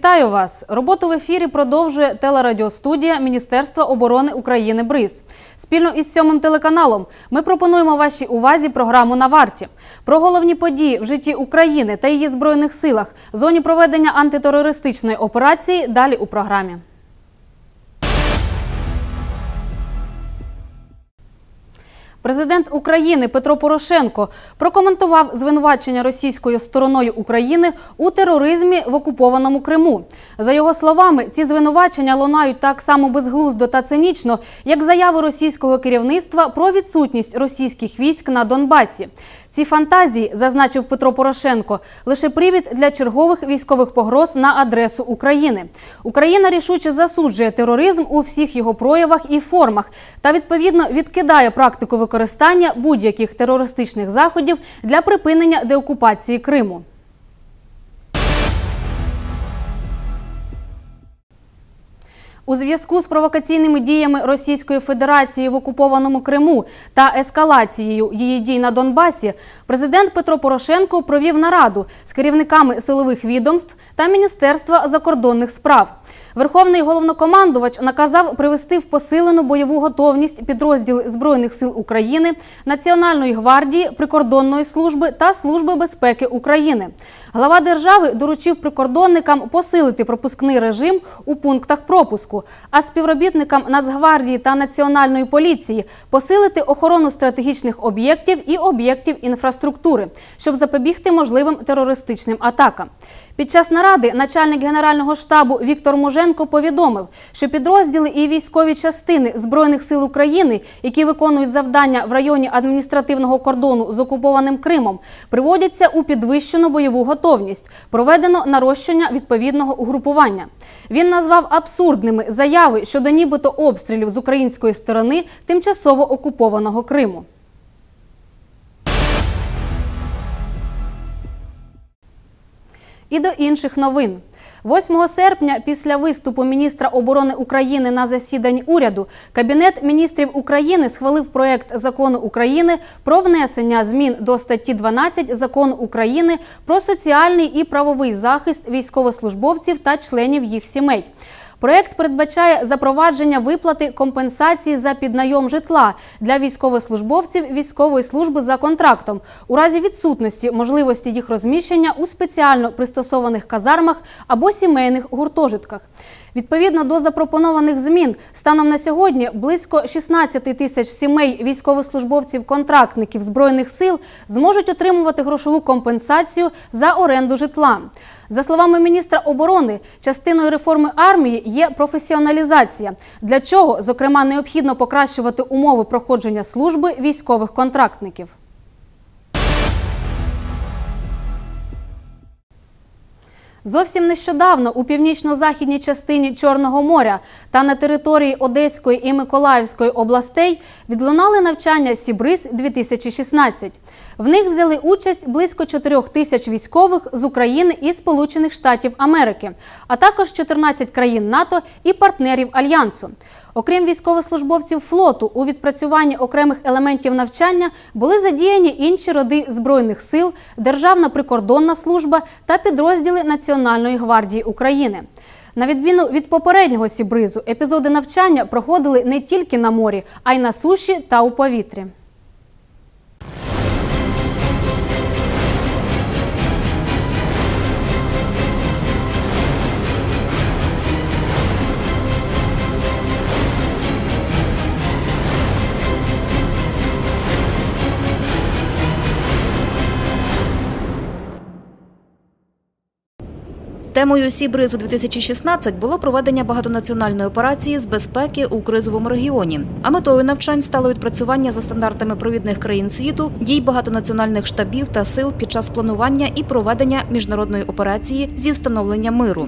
Вітаю вас! Роботу в ефірі продовжує телерадіостудія Міністерства оборони України БРИЗ. Спільно із сьомим телеканалом ми пропонуємо вашій увазі програму на варті про головні події в житті України та її збройних силах, зоні проведення антитерористичної операції. Далі у програмі. Президент України Петро Порошенко прокоментував звинувачення російською стороною України у тероризмі в окупованому Криму. За його словами, ці звинувачення лунають так само безглуздо та цинічно, як заяви російського керівництва про відсутність російських військ на Донбасі. Ці фантазії, зазначив Петро Порошенко, лише привід для чергових військових погроз на адресу України. Україна рішуче засуджує тероризм у всіх його проявах і формах та відповідно відкидає практику використання будь-яких терористичних заходів для припинення деокупації Криму. У зв'язку з провокаційними діями Російської Федерації в окупованому Криму та ескалацією її дій на Донбасі, президент Петро Порошенко провів нараду з керівниками силових відомств та Міністерства закордонних справ. Верховний головнокомандувач наказав привести в посилену бойову готовність підрозділи Збройних сил України, Національної гвардії, прикордонної служби та Служби безпеки України. Глава держави доручив прикордонникам посилити пропускний режим у пунктах пропуску, а співробітникам Нацгвардії та Національної поліції посилити охорону стратегічних об'єктів і об'єктів інфраструктури, щоб запобігти можливим терористичним атакам. Під час наради начальник Генерального штабу Віктор Муженко повідомив, що підрозділи і військові частини Збройних сил України, які виконують завдання в районі адміністративного кордону з окупованим Кримом, приводяться у підвищену бойову готовність. Проведено нарощення відповідного угрупування. Він назвав абсурдними заяви щодо нібито обстрілів з української сторони тимчасово окупованого Криму. І до інших новин. 8 серпня, після виступу міністра оборони України на засіданні уряду, Кабінет міністрів України схвалив проект закону України про внесення змін до статті 12 закону України про соціальний і правовий захист військовослужбовців та членів їх сімей. Проект передбачає запровадження виплати компенсації за піднайом житла для військовослужбовців військової служби за контрактом у разі відсутності можливості їх розміщення у спеціально пристосованих казармах або сімейних гуртожитках. Відповідно до запропонованих змін, станом на сьогодні близько 16 тисяч сімей військовослужбовців-контрактників збройних сил зможуть отримувати грошову компенсацію за оренду житла. За словами міністра оборони, частиною реформи армії є професіоналізація, для чого, зокрема, необхідно покращувати умови проходження служби військових контрактників. Зовсім нещодавно у північно-західній частині Чорного моря та на території Одеської і Миколаївської областей відлунали навчання Сібриз 2016 В них взяли участь близько 4 тисяч військових з України і Сполучених Штатів Америки, а також 14 країн НАТО і партнерів альянсу. Окрім військовослужбовців флоту, у відпрацюванні окремих елементів навчання були задіяні інші роди збройних сил, Державна прикордонна служба та підрозділи Національної гвардії України. На відміну від попереднього сібризу, епізоди навчання проходили не тільки на морі, а й на суші та у повітрі. Темою Сібризу 2016 було проведення багатонаціональної операції з безпеки у кризовому регіоні. А метою навчань стало відпрацювання за стандартами провідних країн світу, дій багатонаціональних штабів та сил під час планування і проведення міжнародної операції зі встановлення миру.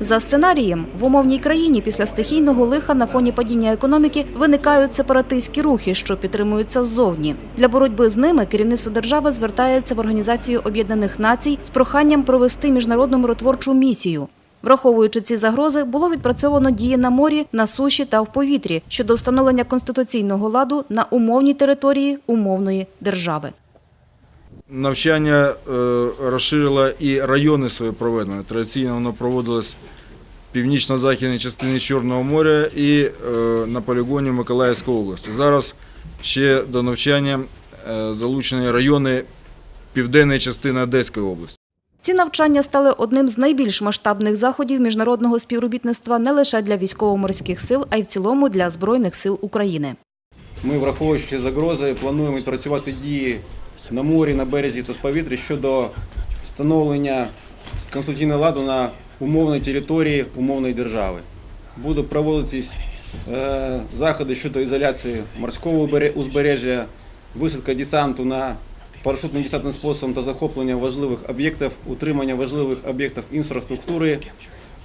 За сценарієм, в умовній країні після стихійного лиха на фоні падіння економіки виникають сепаратистські рухи, що підтримуються ззовні. Для боротьби з ними керівництво держави звертається в Організацію Об'єднаних Націй з проханням провести міжнародну миротворчу місію. Враховуючи ці загрози, було відпрацьовано дії на морі, на суші та в повітрі щодо встановлення конституційного ладу на умовній території умовної держави. Навчання е, розширило і райони свої проведення. Традиційно воно проводилось в північно-західній частині Чорного моря і е, на полігоні Миколаївської області. Зараз ще до навчання е, залучені райони південної частини Одеської області. Ці навчання стали одним з найбільш масштабних заходів міжнародного співробітництва не лише для військово-морських сил, а й в цілому для Збройних сил України. Ми, враховуючи загрози, плануємо відпрацювати дії на морі, на березі та з повітря щодо встановлення конституційного ладу на умовній території умовної держави. Будуть проводитись е, заходи щодо ізоляції морського узбережжя, висадка десанту на парашютним десантним способом та захоплення важливих об'єктів, утримання важливих об'єктів інфраструктури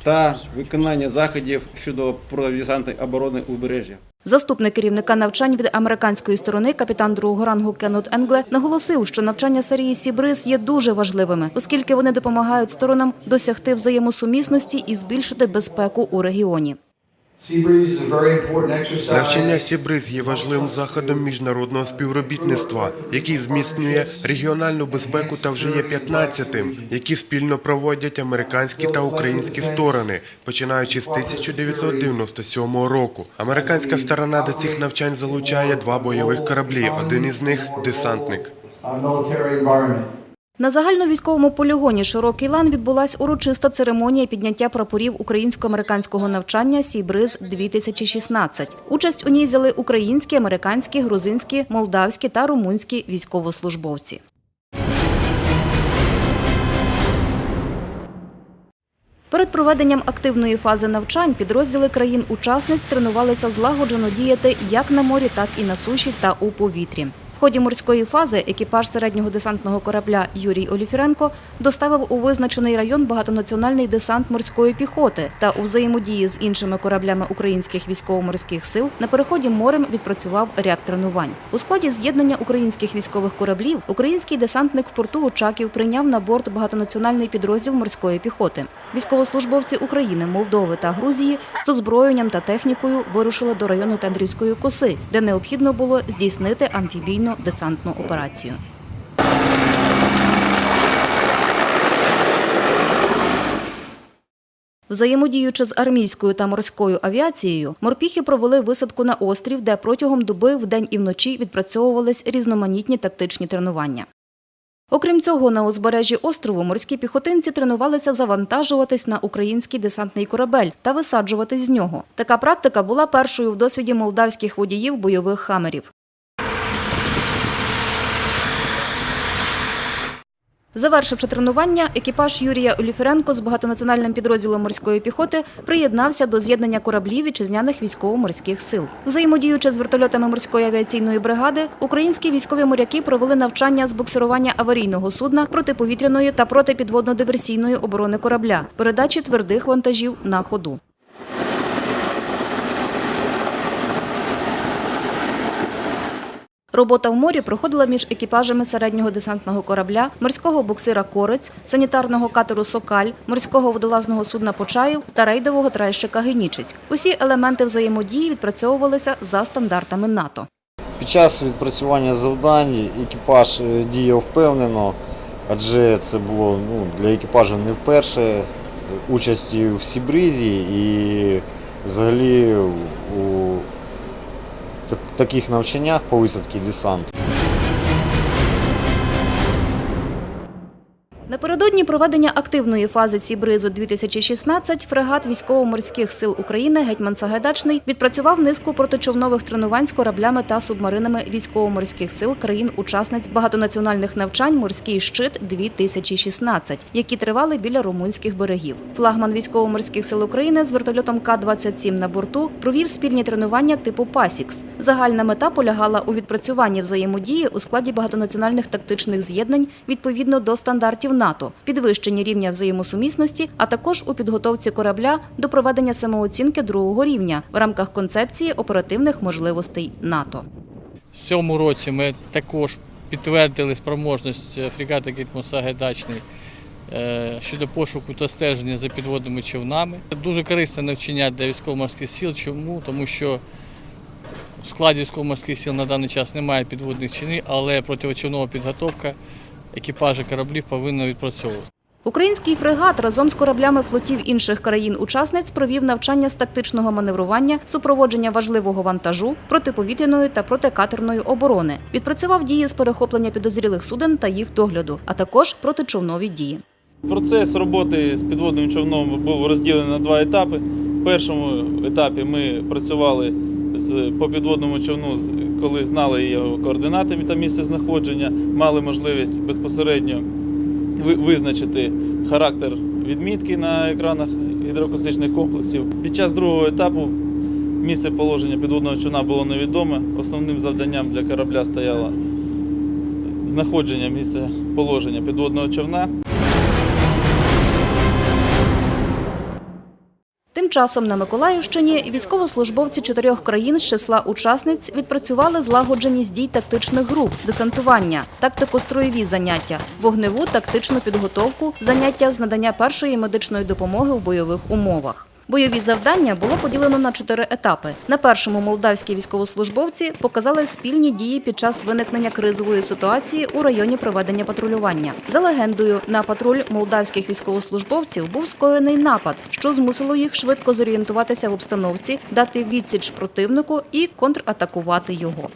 та виконання заходів щодо протидесантної оборони узбережжя. Заступник керівника навчань від американської сторони, капітан другого рангу Кеннет Енгле, наголосив, що навчання серії Сібриз є дуже важливими, оскільки вони допомагають сторонам досягти взаємосумісності і збільшити безпеку у регіоні. Навчання Сібриз є важливим заходом міжнародного співробітництва, який зміцнює регіональну безпеку та вже є 15-тим, які спільно проводять американські та українські сторони, починаючи з 1997 року. Американська сторона до цих навчань залучає два бойових кораблі. Один із них десантник. На загальновійськовому полігоні Широкий лан відбулась урочиста церемонія підняття прапорів українсько-американського навчання Сібриз 2016 Участь у ній взяли українські, американські, грузинські, молдавські та румунські військовослужбовці. Перед проведенням активної фази навчань підрозділи країн-учасниць тренувалися злагоджено діяти як на морі, так і на суші та у повітрі. В ході морської фази екіпаж середнього десантного корабля Юрій Оліфіренко доставив у визначений район багатонаціональний десант морської піхоти та у взаємодії з іншими кораблями українських військово-морських сил на переході морем відпрацював ряд тренувань. У складі з'єднання українських військових кораблів український десантник в порту Очаків прийняв на борт багатонаціональний підрозділ морської піхоти. Військовослужбовці України, Молдови та Грузії з озброєнням та технікою вирушили до району Тендрівської коси, де необхідно було здійснити амфібійну десантну операцію. Взаємодіючи з армійською та морською авіацією, морпіхи провели висадку на острів, де протягом доби вдень і вночі відпрацьовувались різноманітні тактичні тренування. Окрім цього, на узбережжі острову морські піхотинці тренувалися завантажуватись на український десантний корабель та висаджуватись з нього. Така практика була першою в досвіді молдавських водіїв бойових хамерів. Завершивши тренування, екіпаж Юрія Оліференко з багатонаціональним підрозділом морської піхоти приєднався до з'єднання кораблів вітчизняних військово-морських сил. Взаємодіючи з вертольотами морської авіаційної бригади, українські військові моряки провели навчання з буксирування аварійного судна протиповітряної та протипідводно-диверсійної оборони корабля, передачі твердих вантажів на ходу. Робота в морі проходила між екіпажами середнього десантного корабля, морського буксира Корець, санітарного катеру Сокаль, морського водолазного судна Почаїв та рейдового тральщика Генічець. Усі елементи взаємодії відпрацьовувалися за стандартами НАТО. Під час відпрацювання завдань екіпаж е, діяв впевнено, адже це було ну, для екіпажу не вперше е, участі в Сібризі і взагалі у таких навчаннях по висадці десанту. Проведення активної фази Сібризу 2016 фрегат військово-морських сил України Гетьман Сагайдачний відпрацював низку протичовнових тренувань з кораблями та субмаринами військово-морських сил країн-учасниць багатонаціональних навчань Морський щит 2016 які тривали біля румунських берегів. Флагман військово-морських сил України з вертольотом К-27 на борту провів спільні тренування типу Пасікс. Загальна мета полягала у відпрацюванні взаємодії у складі багатонаціональних тактичних з'єднань відповідно до стандартів НАТО, підвищенні рівня взаємосумісності, а також у підготовці корабля до проведення самооцінки другого рівня в рамках концепції оперативних можливостей НАТО. В цьому році ми також підтвердили спроможність фрегата Гетьман Сагайдачний е, щодо пошуку та стеження за підводними човнами. Дуже корисне навчання для військово-морських сил. Чому? Тому що в складі військово-морських сил на даний час немає підводних човнів, але противочовнова підготовка екіпажі кораблів повинні відпрацьовувати. Український фрегат разом з кораблями флотів інших країн-учасниць провів навчання з тактичного маневрування, супроводження важливого вантажу, протиповітряної та протикатерної оборони. Відпрацював дії з перехоплення підозрілих суден та їх догляду, а також протичовнові дії. Процес роботи з підводним човном був розділений на два етапи. В першому етапі ми працювали по підводному човну, коли знали його координати та місце знаходження, мали можливість безпосередньо визначити характер відмітки на екранах гідроакустичних комплексів. Під час другого етапу місце положення підводного човна було невідоме. Основним завданням для корабля стояло знаходження місця положення підводного човна. Часом на Миколаївщині військовослужбовці чотирьох країн з числа учасниць відпрацювали злагодженість дій тактичних груп, десантування, тактико-строєві заняття, вогневу тактичну підготовку, заняття з надання першої медичної допомоги в бойових умовах. Бойові завдання було поділено на чотири етапи. На першому молдавські військовослужбовці показали спільні дії під час виникнення кризової ситуації у районі проведення патрулювання. За легендою, на патруль молдавських військовослужбовців був скоєний напад, що змусило їх швидко зорієнтуватися в обстановці, дати відсіч противнику і контратакувати його.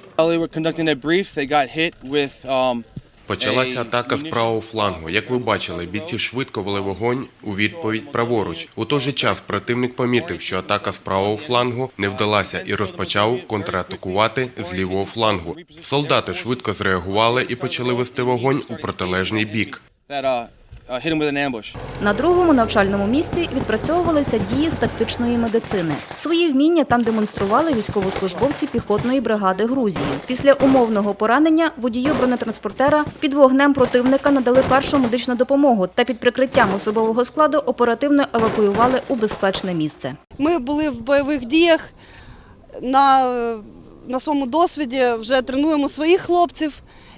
Почалася атака з правого флангу. Як ви бачили, бійці швидко вели вогонь у відповідь праворуч. У той же час противник помітив, що атака з правого флангу не вдалася і розпочав контратакувати з лівого флангу. Солдати швидко зреагували і почали вести вогонь у протилежний бік. На другому навчальному місці відпрацьовувалися дії з тактичної медицини. Свої вміння там демонстрували військовослужбовці піхотної бригади Грузії. Після умовного поранення водію бронетранспортера під вогнем противника надали першу медичну допомогу та під прикриттям особового складу оперативно евакуювали у безпечне місце. Ми були в бойових діях на, на своєму досвіді, вже тренуємо своїх хлопців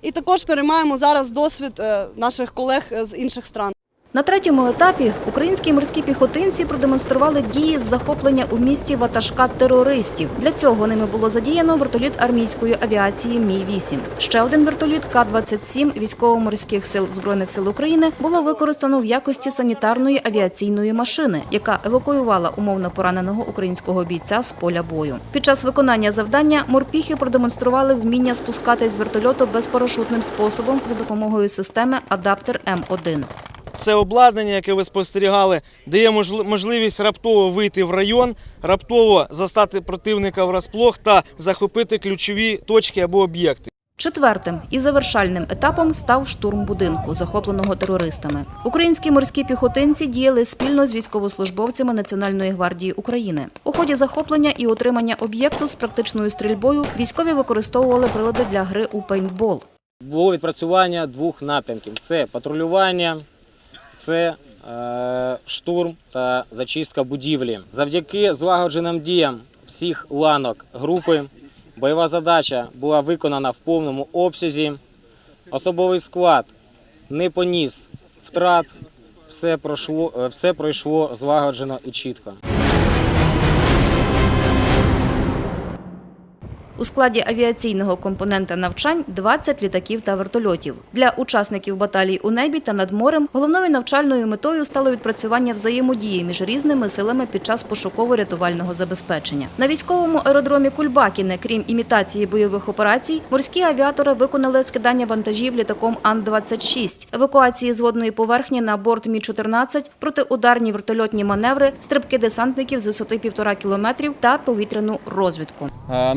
і також переймаємо зараз досвід е, наших колег з інших стран. На третьому етапі українські морські піхотинці продемонстрували дії з захоплення у місті ватажка терористів. Для цього ними було задіяно вертоліт армійської авіації Мі-8. Ще один вертоліт К-27 військово-морських сил збройних сил України було використано в якості санітарної авіаційної машини, яка евакуювала умовно пораненого українського бійця з поля бою. Під час виконання завдання морпіхи продемонстрували вміння спускатись з вертольоту безпарашутним способом за допомогою системи Адаптер М1. Це обладнання, яке ви спостерігали, дає можливість раптово вийти в район, раптово застати противника врасплох та захопити ключові точки або об'єкти. Четвертим і завершальним етапом став штурм будинку, захопленого терористами. Українські морські піхотинці діяли спільно з військовослужбовцями Національної гвардії України. У ході захоплення і отримання об'єкту з практичною стрільбою військові використовували прилади для гри у пейнтбол. Було відпрацювання двох напрямків: це патрулювання, це е, штурм та зачистка будівлі. Завдяки злагодженим діям всіх ланок групи бойова задача була виконана в повному обсязі. Особовий склад не поніс втрат, все пройшло, е, все пройшло злагоджено і чітко. У складі авіаційного компонента навчань 20 літаків та вертольотів. Для учасників баталій у небі та над морем головною навчальною метою стало відпрацювання взаємодії між різними силами під час пошуково-рятувального забезпечення. На військовому аеродромі Кульбакіне, крім імітації бойових операцій, морські авіатори виконали скидання вантажів літаком Ан-26, евакуації з водної поверхні на борт Мі-14, протиударні вертольотні маневри, стрибки десантників з висоти півтора кілометрів та повітряну розвідку. Е,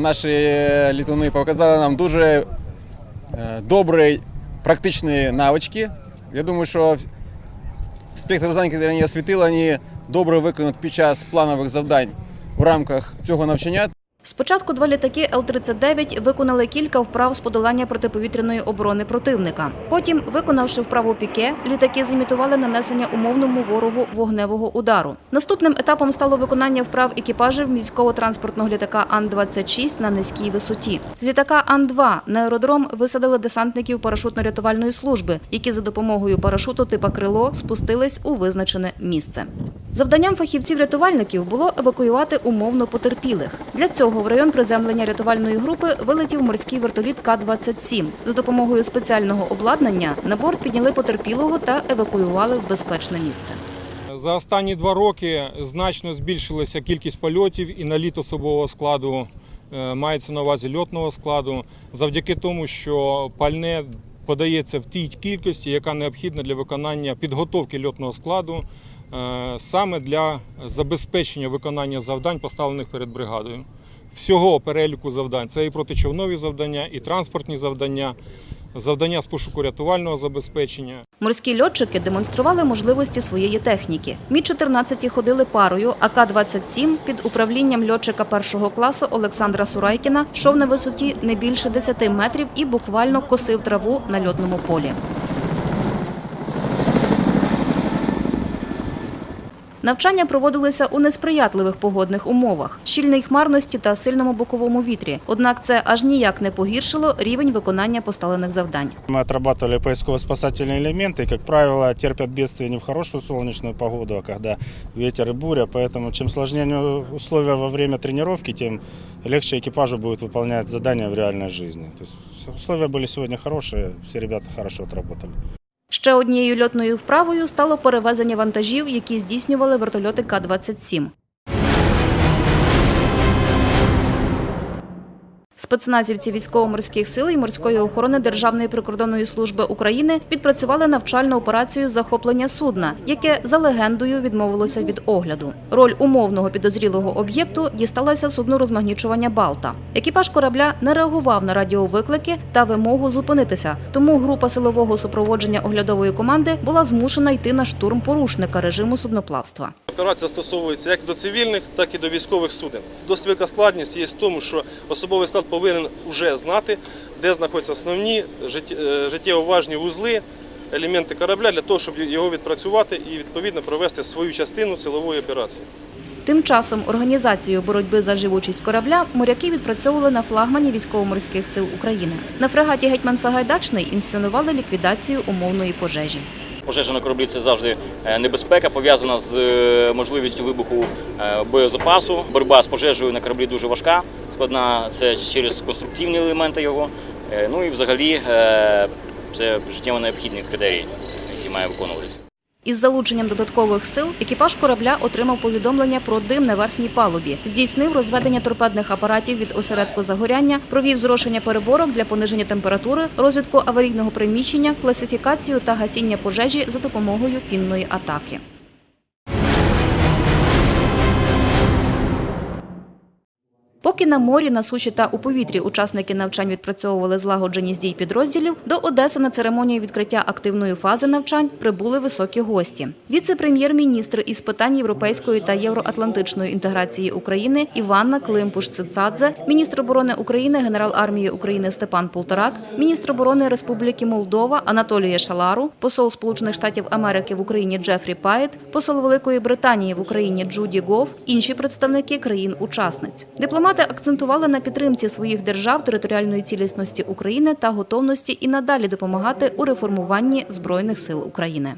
Літуни показали нам дуже е, добрі практичні навички. Я думаю, що спектр занять освітила вони добре виконують під час планових завдань в рамках цього навчання. Спочатку два літаки Л-39 виконали кілька вправ з подолання протиповітряної оборони противника. Потім, виконавши вправу піке, літаки зімітували нанесення умовному ворогу вогневого удару. Наступним етапом стало виконання вправ екіпажів міського транспортного літака Ан-26 на низькій висоті. З літака Ан-2 на аеродром висадили десантників парашутно-рятувальної служби, які за допомогою парашуту типа крило спустились у визначене місце. Завданням фахівців-рятувальників було евакуювати умовно потерпілих. Для цього в район приземлення рятувальної групи вилетів морський вертоліт К-27. За допомогою спеціального обладнання на борт підняли потерпілого та евакуювали в безпечне місце. За останні два роки значно збільшилася кількість польотів і наліт особового складу, е, мається на увазі льотного складу, завдяки тому, що пальне подається в тій кількості, яка необхідна для виконання підготовки льотного складу, саме для забезпечення виконання завдань, поставлених перед бригадою. Всього переліку завдань це і протичовнові завдання, і транспортні завдання, завдання з пошуку рятувального забезпечення. Морські льотчики демонстрували можливості своєї техніки. Мі-14 ходили парою, а К-27 під управлінням льотчика першого класу Олександра Сурайкіна йшов на висоті не більше 10 метрів і буквально косив траву на льотному полі. Навчання проводилися у несприятливих погодних умовах, щільній хмарності та сильному боковому вітрі. Однак це аж ніяк не погіршило рівень виконання поставлених завдань. Мы отрабатывали поисково-спасательные элементы, и, как правило, терпят бедствия не в хорошую солнечную погоду, а когда ветер и буря. Поэтому чем сложнее условия во время тренировки, тем легче экипажу будет выполнять задания в реальной жизни. То есть условия были сегодня хорошие, все ребята хорошо отработали. Ще однією льотною вправою стало перевезення вантажів, які здійснювали вертольоти К-27. Спецназівці військово-морських сил і морської охорони Державної прикордонної служби України відпрацювали навчальну операцію захоплення судна, яке за легендою відмовилося від огляду. Роль умовного підозрілого об'єкту дісталася судну розмагнічування Балта. Екіпаж корабля не реагував на радіовиклики та вимогу зупинитися, тому група силового супроводження оглядової команди була змушена йти на штурм порушника режиму судноплавства. Операція стосовується як до цивільних, так і до військових суден. Досить велика складність є в тому, що особовий склад повинен вже знати, де знаходяться основні е, життєво важні вузли, елементи корабля для того, щоб його відпрацювати і відповідно провести свою частину силової операції. Тим часом організацію боротьби за живучість корабля моряки відпрацьовували на флагмані військово-морських сил України. На фрегаті Гетьман Сагайдачний інсценували ліквідацію умовної пожежі. Пожежа на кораблі це завжди е, небезпека, пов'язана з е, можливістю вибуху е, боєзапасу. Боротьба з пожежею на кораблі дуже важка, складна це через конструктивні елементи його. Ну і взагалі це життєво необхідні критерії, які має виконуватися. Із залученням додаткових сил екіпаж корабля отримав повідомлення про дим на верхній палубі, здійснив розведення торпедних апаратів від осередку загоряння, провів зрошення переборок для пониження температури, розвідку аварійного приміщення, класифікацію та гасіння пожежі за допомогою пінної атаки. Поки на морі, на суші та у повітрі учасники навчань відпрацьовували злагодженість дій підрозділів, до Одеси на церемонію відкриття активної фази навчань прибули високі гості. Віце-прем'єр-міністр із питань європейської та євроатлантичної інтеграції України Іванна Климпуш-Цицадзе, міністр оборони України, генерал армії України Степан Полторак, міністр оборони Республіки Молдова Анатолія Шалару, посол Сполучених Штатів Америки в Україні Джефрі Пайт, посол Великої Британії в Україні Джуді Гов, інші представники країн-учасниць. Дипломати акцентували на підтримці своїх держав територіальної цілісності України та готовності і надалі допомагати у реформуванні Збройних сил України.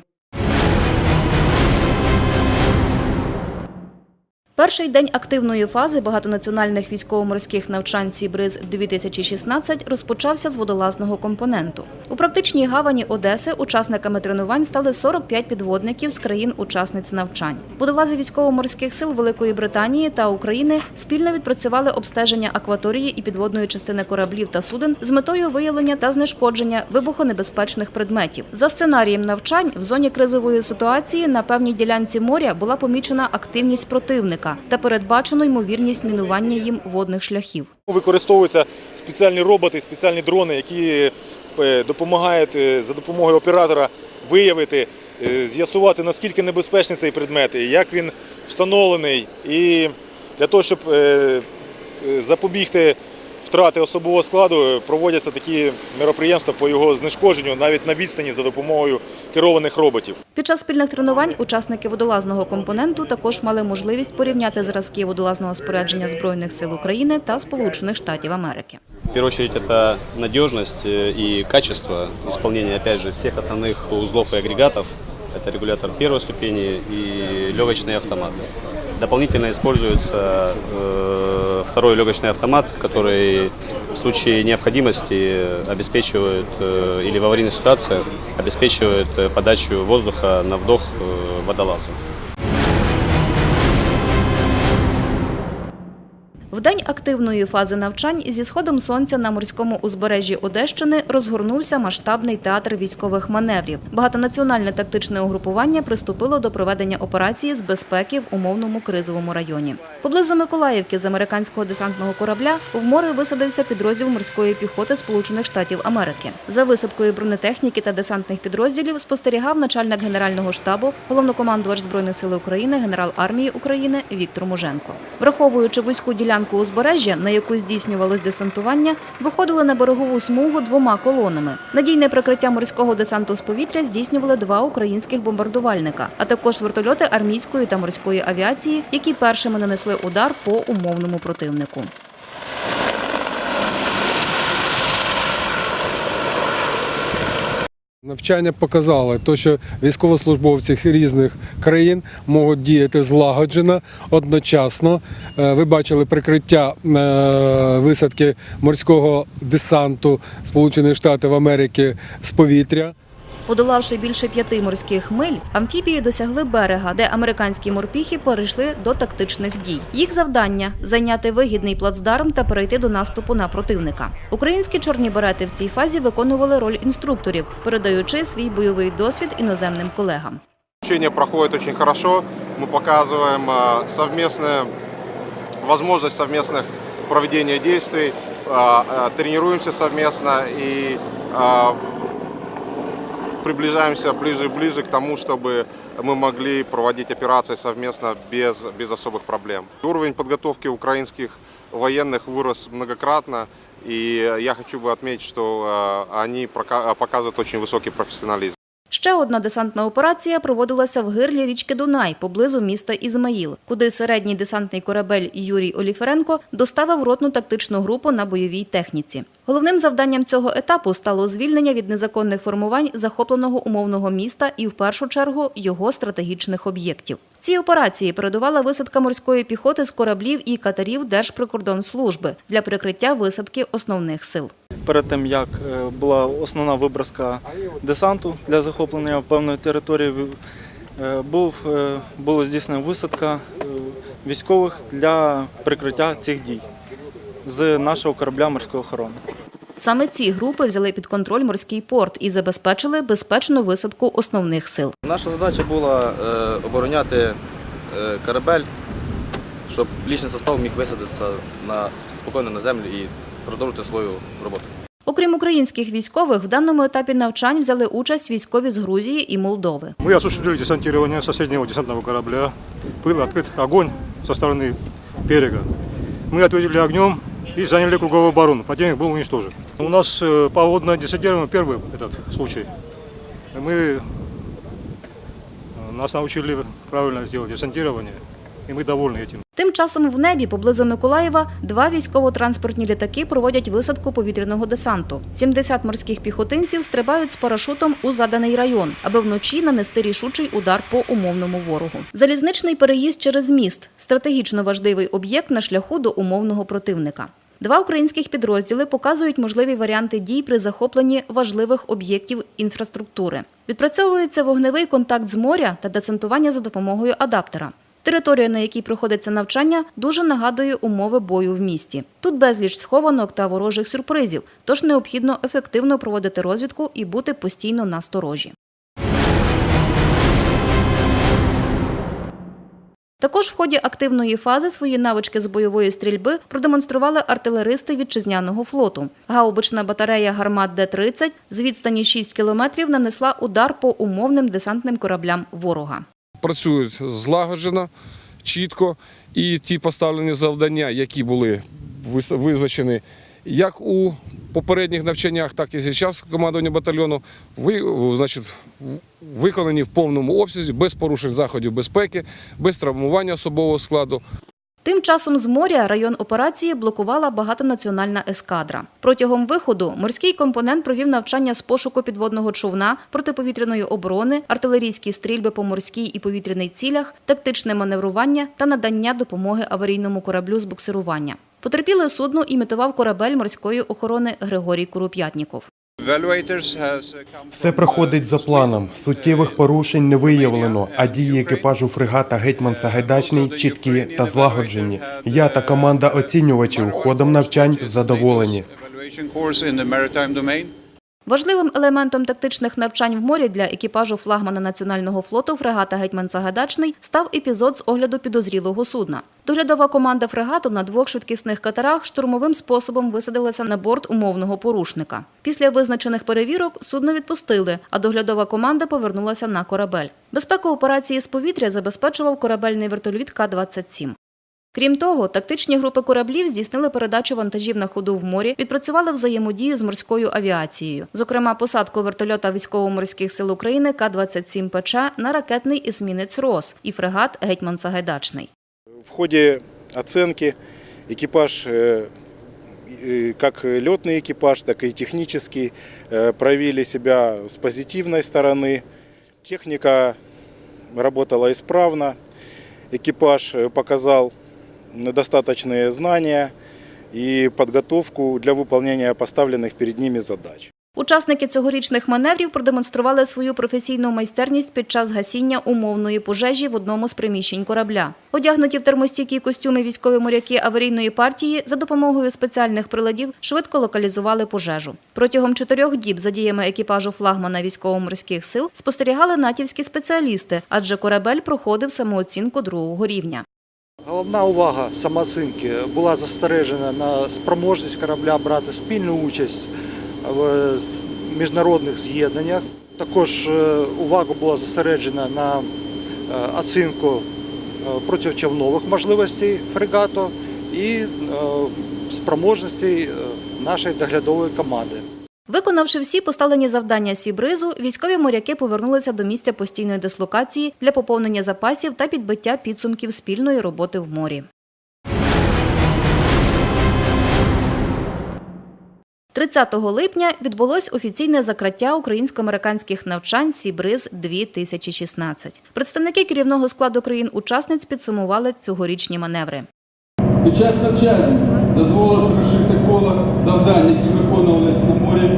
Перший день активної фази багатонаціональних військово-морських навчань «Сібриз-2016» розпочався з водолазного компоненту. У практичній гавані Одеси учасниками тренувань стали 45 підводників з країн-учасниць навчань. Водолази військово-морських сил Великої Британії та України спільно відпрацювали обстеження акваторії і підводної частини кораблів та суден з метою виявлення та знешкодження вибухонебезпечних предметів. За сценарієм навчань в зоні кризової ситуації на певній ділянці моря була помічена активність противника та передбачено ймовірність мінування їм водних шляхів. Використовуються спеціальні роботи, спеціальні дрони, які е, допомагають е, за допомогою оператора виявити, е, з'ясувати, наскільки небезпечний цей предмет, як він встановлений. І для того, щоб запобігти втрати особового складу, проводяться такі мероприємства по його знешкодженню навіть на відстані за допомогою керованих роботів. Під час спільних тренувань учасники водолазного компоненту також мали можливість порівняти зразки водолазного спорядження Збройних сил України та Сполучених Штатів Америки. В первую очередь это надежность э, и качество исполнения, опять же, всех основных узлов и агрегатов это регулятор первой ступени и легочный автомат. Дополнительно используется э, второй легочный автомат, который в случае необходимости обеспечивает э, или в аварийной ситуации обеспечивает э, подачу воздуха на вдох э, водолазу. В день активної фази навчань зі сходом сонця на морському узбережжі Одещини розгорнувся масштабний театр військових маневрів. Багатонаціональне тактичне угрупування приступило до проведення операції з безпеки в умовному кризовому районі. Поблизу Миколаївки з американського десантного корабля в море висадився підрозділ морської піхоти Сполучених Штатів Америки. За висадкою бронетехніки та десантних підрозділів спостерігав начальник генерального штабу, головнокомандувач збройних сил України, генерал армії України Віктор Муженко. Враховуючи вузьку ділянку узбережжя, на яку здійснювалось десантування, виходили на берегову смугу двома колонами. Надійне прикриття морського десанту з повітря здійснювали два українських бомбардувальника, а також вертольоти армійської та морської авіації, які першими нанесли удар по умовному противнику. Навчання показало, те, що військовослужбовці різних країн можуть діяти злагоджено, одночасно. Е, Ви бачили прикриття е, висадки морського десанту Сполучених Штатів Америки з повітря. Подолавши більше п'яти морських миль, амфібії досягли берега, де американські морпіхи перейшли до тактичних дій. Їх завдання зайняти вигідний плацдарм та перейти до наступу на противника. Українські чорні берети в цій фазі виконували роль інструкторів, передаючи свій бойовий досвід іноземним колегам. Обучение проходит очень хорошо. Мы показываем э, совместную возможность совместных проведения действий, э, э, тренируемся совместно и э, приближаемся ближе и ближе к тому, чтобы мы могли проводить операции совместно без, без особых проблем. Уровень подготовки украинских военных вырос многократно, и я хочу бы отметить, что э, они прока- показывают очень высокий профессионализм. Ще одна десантна операція проводилася в гирлі річки Дунай поблизу міста Ізмаїл, куди середній десантний корабель Юрій Оліференко доставив ротну тактичну групу на бойовій техніці. Головним завданням цього етапу стало звільнення від незаконних формувань захопленого умовного міста і в першу чергу його стратегічних об'єктів. Цій операції передувала висадка морської піхоти з кораблів і катерів Держприкордонслужби для прикриття висадки основних сил. перед тим як е, була основна виброска десанту для захоплення певної території, е, був, е, було здійснена висадка військових для прикриття цих дій з нашого корабля морської охорони. Саме ці групи взяли під контроль морський порт і забезпечили безпечну висадку основних сил. Наша задача була е, обороняти е, корабель, щоб лічний состав міг висадитися на, спокійно на землю і продовжити свою роботу. Окрім українських військових, в даному етапі навчань взяли участь військові з Грузії і Молдови. Мы осуществили десантирование соседнего десантного корабля. Был открыт огонь со стороны берега. Мы ответили огнем и заняли круговую оборону. Противник был уничтожен. У нас э, по водно десантированию первый этот случай. Мы э, нас научили правильно делать десантирование, и мы довольны этим. Тим часом в небі поблизу Миколаєва два військово-транспортні літаки проводять висадку повітряного десанту. 70 морських піхотинців стрибають з парашутом у заданий район, аби вночі нанести рішучий удар по умовному ворогу. Залізничний переїзд через міст стратегічно важливий об'єкт на шляху до умовного противника. Два українських підрозділи показують можливі варіанти дій при захопленні важливих об'єктів інфраструктури. Відпрацьовується вогневий контакт з моря та десантування за допомогою адаптера. Територія, на якій проходиться навчання, дуже нагадує умови бою в місті. Тут безліч схованок та ворожих сюрпризів, тож необхідно ефективно проводити розвідку і бути постійно на сторожі. Також в ході активної фази свої навички з бойової стрільби продемонстрували артилеристи вітчизняного флоту. Гаубична батарея гармат Д-30 з відстані 6 кілометрів нанесла удар по умовним десантним кораблям ворога. працюють злагоджено, чітко, і ті поставлені завдання, які були визначені як у попередніх навчаннях, так і зараз командування батальйону, ви, значить, в- виконані в повному обсязі, без порушень заходів безпеки, без травмування особового складу. Тим часом з моря район операції блокувала багатонаціональна ескадра. Протягом виходу морський компонент провів навчання з пошуку підводного човна, протиповітряної оборони, артилерійські стрільби по морській і повітряний цілях, тактичне маневрування та надання допомоги аварійному кораблю з буксирування. Потерпіле судно імітував корабель морської охорони Григорій Куроп'ятніков. Все проходить за планом. Суттєвих порушень не виявлено, а дії екіпажу фрегата Гетьман Сагайдачний чіткі та злагоджені. Я та команда оцінювачів ходом навчань задоволені. Важливим елементом тактичних навчань в морі для екіпажу флагмана національного флоту фрегата Гетьман Сагайдачний став епізод з огляду підозрілого судна. Доглядова команда фрегату на двох швидкісних катерах штурмовим способом висадилася на борт умовного порушника. Після визначених перевірок судно відпустили, а доглядова команда повернулася на корабель. Безпеку операції з повітря забезпечував корабельний вертоліт К-27. Крім того, тактичні групи кораблів здійснили передачу вантажів на ходу в морі, відпрацювали взаємодію з морською авіацією. Зокрема, посадку вертольота військово-морських сил України К-27 ПЧ на ракетний есмінець «Рос» і фрегат «Гетьман Сагайдачний». В ходе оценки экипаж, э, э, как летный экипаж, так и технический, э, проявили себя с позитивной стороны. Техника работала исправно, экипаж э, показал достаточные знания и подготовку для выполнения поставленных перед ними задач. Учасники цьогорічних маневрів продемонстрували свою професійну майстерність під час гасіння умовної пожежі в одному з приміщень корабля. Одягнуті в термостійкі костюми військові моряки аварійної партії за допомогою спеціальних приладів швидко локалізували пожежу. Протягом чотирьох діб за діями екіпажу флагмана військово-морських сил спостерігали натівські спеціалісти, адже корабель проходив самооцінку другого рівня. Головна увага самооцінки була застережена на спроможність корабля брати спільну участь в міжнародних з'єднаннях. Також е, увага була зосереджена на е, оцінку е, противочовнових можливостей фрегату і спроможностей е, нашої доглядової команди. Виконавши всі поставлені завдання Сібризу, військові моряки повернулися до місця постійної дислокації для поповнення запасів та підбиття підсумків спільної роботи в морі. 30 липня відбулось офіційне закриття українсько-американських навчань Сібриз 2016 Представники керівного складу країн-учасниць підсумували цьогорічні маневри. Під час навчання дозволилось розширити коло завдань, які виконувалися на морі,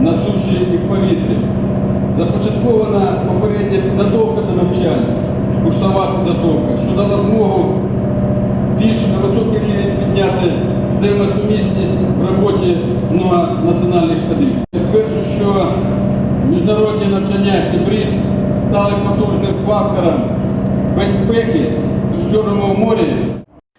на суші і в повітрі. Започаткована попередня підготовка до навчання, курсова підготовка, що дала змогу більш на високий рівень підняти взаємосумісність в роботі на національних штабів. Підтверджую, що міжнародні навчання Сібріз стали потужним фактором безпеки в Чорному морі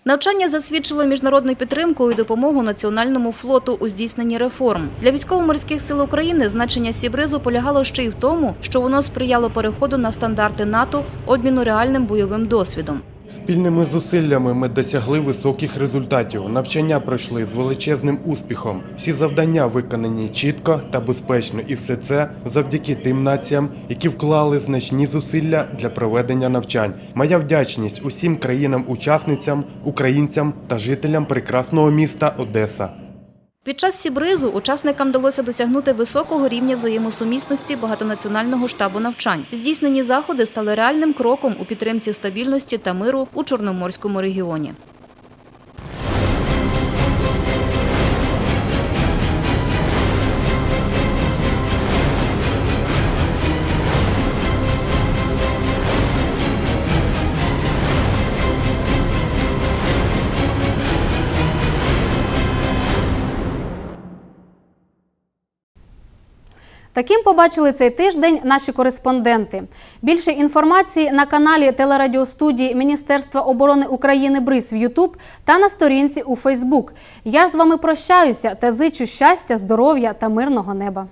Навчання засвідчило міжнародну підтримку і допомогу національному флоту у здійсненні реформ. Для військово-морських сил України значення Сібризу полягало ще й в тому, що воно сприяло переходу на стандарти НАТО, обміну реальним бойовим досвідом. Спільними зусиллями ми досягли високих результатів. Навчання пройшли з величезним успіхом. Всі завдання виконані чітко та безпечно, і все це завдяки тим націям, які вклали значні зусилля для проведення навчань. Моя вдячність усім країнам-учасницям, українцям та жителям прекрасного міста Одеса. Під час Сібризу учасникам вдалося досягнути високого рівня взаємосумісності багатонаціонального штабу навчань. Здійснені заходи стали реальним кроком у підтримці стабільності та миру у Чорноморському регіоні. Таким побачили цей тиждень наші кореспонденти. Більше інформації на каналі телерадіостудії Міністерства оборони України БРИЗ в Ютуб та на сторінці у Фейсбук. Я ж з вами прощаюся та зичу щастя, здоров'я та мирного неба.